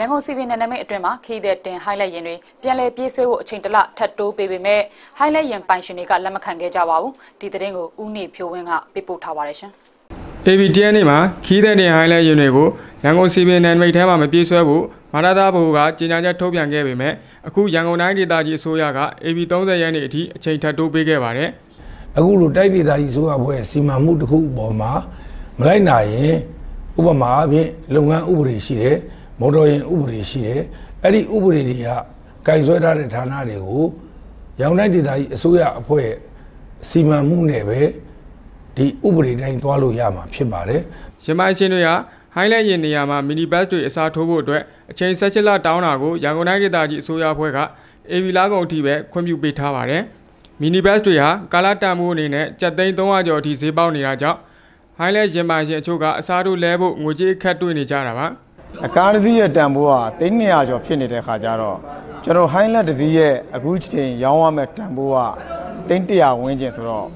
ရန်ကုန်စီပင်နယ်နိမိတ်အတွင်းမှာခီးတဲ့တင်ဟိုင်းလက်ရင်တွေပြန်လည်ပြေးဆွဲဖို့အချိန်တလထပ်တိုးပေးပေမဲ့ဟိုင်းလက်ရင်ပိုင်ရှင်တွေကလက်မခံခဲ့ကြပါဘူးဒီသတင်းကိုဦးနေဖြိုးဝင်းကပေးပို့ထားပါတယ်ရှင် ABTN နေ့မှာခီးတဲ့တင်ဟိုင်းလဲယူတွေကိုရန်ကုန်စီပင်နယ်မိတ်ထဲမှာမပြေးဆွဲဖို့မာရသာဘိုကကြေညာချက်ထုတ်ပြန်ခဲ့ပေမဲ့အခုရန်ကုန်တိုင်းဒေသကြီးအစိုးရက AB30 ရက်နေ့အထိအချိန်ထပ်တိုးပေးခဲ့ပါတယ်အခုလိုတိုက်ဒေသကြီးဆိုရဘွဲစီမံမှုတစ်ခုအပေါ်မှာမလိုက်နိုင်ရင်ဥပမာအဖြစ်လုပ်ငန်းဥပဒေရှိတယ် မော်တော်ယာဉ်ဥပဒေရှိတယ်အဲ့ဒီဥပဒေတွေကကင်ဆွဲထားတဲ့ဌာနတွေကိုရောင်တိုင်းဒေသကြီးအစိုးရအဖွဲ့စီမံမှုနဲ့ပဲဒီဥပဒေတိုင်းသွားလို့ရမှာဖြစ်ပါတယ်။ရမိုင်းရှင်တွေကဟိုင်းလဲရင်နေရာမှာမီနီဘတ်တွေအစားထိုးဖို့အတွက်အချိန်16လတောင်းတာကိုရန်ကုန်တိုင်းဒေသကြီးအစိုးရအဖွဲ့က AB လာကုန်အထိပဲခွင့်ပြုပေးထားပါတယ်။မီနီဘတ်တွေဟာကာလာတန်မိုးအနေနဲ့ကြက်သိန်း300ကျော်အထိဈေးပေါက်နေတာကြောင့်ဟိုင်းလဲရင်မိုင်းရှင်အချို့ကအစားထိုးလဲဖို့ငွေကြေးအခက်တွေ့နေကြတာပါ။ အကားတစ်စီးရဲ့တန်ဖိုးက300ကျော်ဖြစ်နေတဲ့ခါကျတော့ကျွန်တော်ဟိုင်းလက်တစ်စီးရဲ့အခုချိန်ရောင်းရမယ့်တန်ဖိုးက300ဝန်းကျင်ဆိုတော့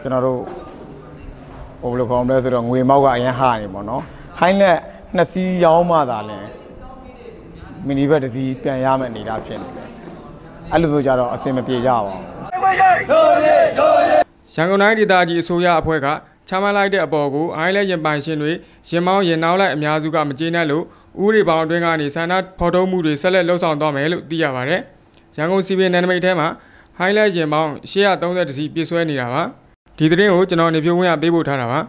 ကျွန်တော်တို့ဟိုဘယ်လိုခေါ်မလဲဆိုတော့ငွေမောက်ကအရင်ဟာနေပေါ့နော်ဟိုင်းလက်နှစ်စီးရောင်းမှသာလဲမီနီဘက်တစ်စီးပြန်ရမယ့်အနေအထားဖြစ်နေတယ်အဲ့လိုမျိုးကြတော့အဆင်မပြေကြပါဘူးရန်ကုန်တိုင်းဒေသကြီးအစိုးရအဖွဲ့ကချမှတ်လိုက်တဲ့အပေါ်ကိုအိုင်းလဲရင်ပိုင်ရှင်တွေရင်မောင်းရင်နောက်လိုက်အများစုကမကျေနပ်လို့ဥပဒေပေါင်းအတွင်းကနေဆန္ဒဖော်ထုတ်မှုတွေဆက်လက်လှုပ်ဆောင်သွားမယ်လို့သိရပါတယ်။ရန်ကုန်စီပင်နယ်နိမိတ်ထဲမှာဟိုင်းလဲရင်မောင်း830စီပြည့်စွဲနေတာပါ။ဒီသတင်းကိုကျွန်တော်နေပြဝင်းကပေးပို့ထားတာပါ။